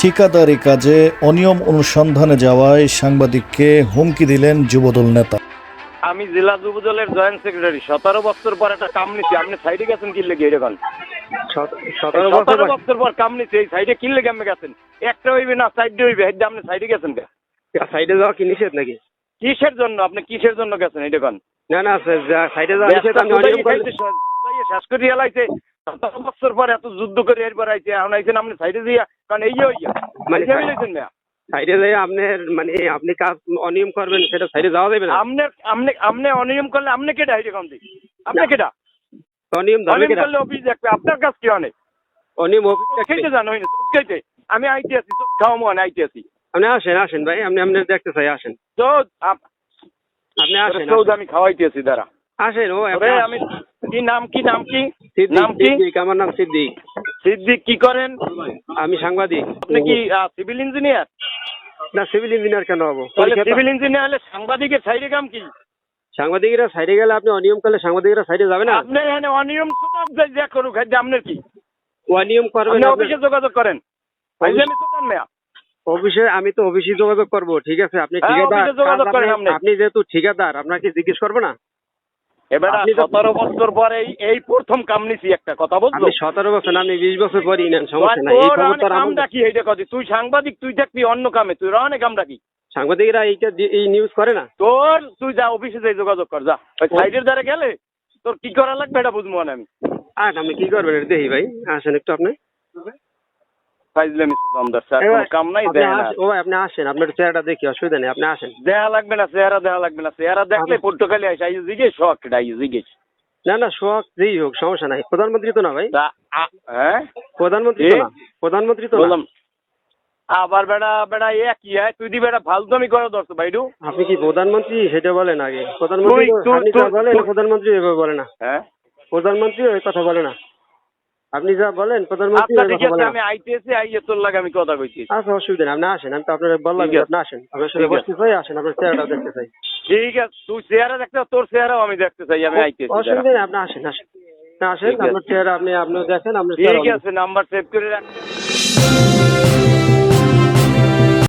ঠিকাদারি কাজে অনিয়ম অনুসন্ধানে যাওয়ায় সাংবাদিককে হুমকি দিলেন যুবদল নেতা। আমি জেলা যুবদলের জয়েন্ট সেক্রেটারি। সতেরো বছর পর একটা কাম নিছি। আপনি সাইডে গেছেন কি লেগে এরকম? সতেরো বছর পর? কাম নিছি। এই সাইডে কি লেগে আপনি গেছেন? একটা হইবে না সাইডে হইবে। হেডে আপনি সাইডে গেছেন সাইডে যাওয়া কি নিষেধ নাকি? কিসের জন্য? আপনি কিসের জন্য গেছেন? এই দেখুন। না না সাইডে যাওয়া নিষেধ শেষ করে এলাইছে সতেরো বছর পর এত যুদ্ধ করে এরপর আইছে এখন আইছেন আপনি সাইডে দিয়া কারণ এই হইয়া মানে সাইডে যাই আপনার মানে আপনি কাজ অনিয়ম করবেন সেটা সাইডে যাওয়া যাবে না? আপনি আপনি আপনি অনিয়ম করলে আপনি কেটা হইছে কম দিক? আপনি কেটা অনিয়ম অনিয়ম করলে অফিস দেখবে আপনার কাজ কি অনেক অনিয়ম অফিস খেতে জানো হইনি সুদ খাইতে। আমি আইতে আছি সুদ খাওয়া মনে আইতে আছি। আপনি আসেন আসেন ভাই আপনি আপনি দেখতে চাই আসেন। তো আপনি আসেন সৌদ আমি খাওয়াইতে আছি দাঁড়া। আসেন ও আমি কি নাম কি নাম কি? নাম কি? আমার নাম সিদ্দিক। সিদ্দিক কি করেন? আমি সাংবাদিক। আপনি কি সিভিল ইঞ্জিনিয়ার? না সিভিল ইঞ্জিনিয়ার কেন হব? তো- সিভিল ইঞ্জিনিয়ার হলে সাংবাদিকের সাইডে কাম কি? সাংবাদিকরা সাইডে গেলে আপনি অনিয়ম করলে সাংবাদিকরা সাইডে যাবে না? আপনার এখানে অনিয়ম যা করুক আপনার কি? অনিয়ম করবেন আপনি আপনি- অফিসে যোগাযোগ করেন। অফিসে আমি তো অফিসে যোগাযোগ করব ঠিক আছে? আপনি হ্যাঁ, ঠিকাদার আপনি- আপনি। আপনি যেহেতু ঠিকাদার আপনাকে জিজ্ঞেস করব না? এবার সতেরো বছর পরে এই প্রথম কাম নিছি একটা কথা বলছো সতেরো বছর আপনি বিশ বছর আর কাম ডাকি এইটা কথা তুই সাংবাদিক তুই থাকবি অন্য কামে তুই অনেক কাম ডাকি সাংবাদিকরা এইটা এই নিউজ করে না? তোর তুই যা অফিসে যাই যোগাযোগ কর যা। ওই সাইডের দ্বারা গেলে তোর কি করা লাগবে এটা বুঝব না আমি। আর আপনি কি করবেন দেখি ভাই আসেন একটু আপনি। ফাইজলামি স্যার কোনো কাম নাই আপনি দেয় না ও ভাই, আপনি আসেন আপনার চেহারাটা দেখি অসুবিধা নেই আপনি আসেন। দেয়া লাগবে না চেহারা দেয়া লাগবে না চেহারা দেখলে পর্তুগালি আসে আই জিজ্ঞেস শখ এটা আই জিজ্ঞেস। না না শখ যেই হোক সমস্যা নাই। প্রধানমন্ত্রী তো না ভাই? হ্যাঁ? প্রধানমন্ত্রী তো? না? প্রধানমন্ত্রী তো না? বললাম আবার বেড়া বেড়া এ কি হয়? তুই দি বেড়া ফালতুমি করে ধরছো ভাইডু। আপনি কি প্রধানমন্ত্রী সেটা বলেন আগে? প্রধানমন্ত্রী তুই- প্রধানমন্ত্রী এভাবে বলে না। হ্যাঁ? প্রধানমন্ত্রী ওই কথা বলে না। আপনি যা বলেন প্রধানমন্ত্রী আমি আইতেছি আইয়ে তোর লাগে আমি কথা কইছি। আচ্ছা অসুবিধা নেই আপনি আসেন আমি তো আপনার বললাম আপনি আসেন। আপনার সাথে। বসতে চাই আসেন আপনার চেহারাটা দেখতে চাই। ঠিক আছে তুই চেহারা দেখতে তোর চেহারাও আমি দেখতে চাই আমি আইতেছি অসুবিধা নেই আপনি আসেন আসেন। আসেন আপনার চেহারা আপনি আপনি দেখেন আপনার ঠিক আছে নাম্বার সেভ করে রাখ।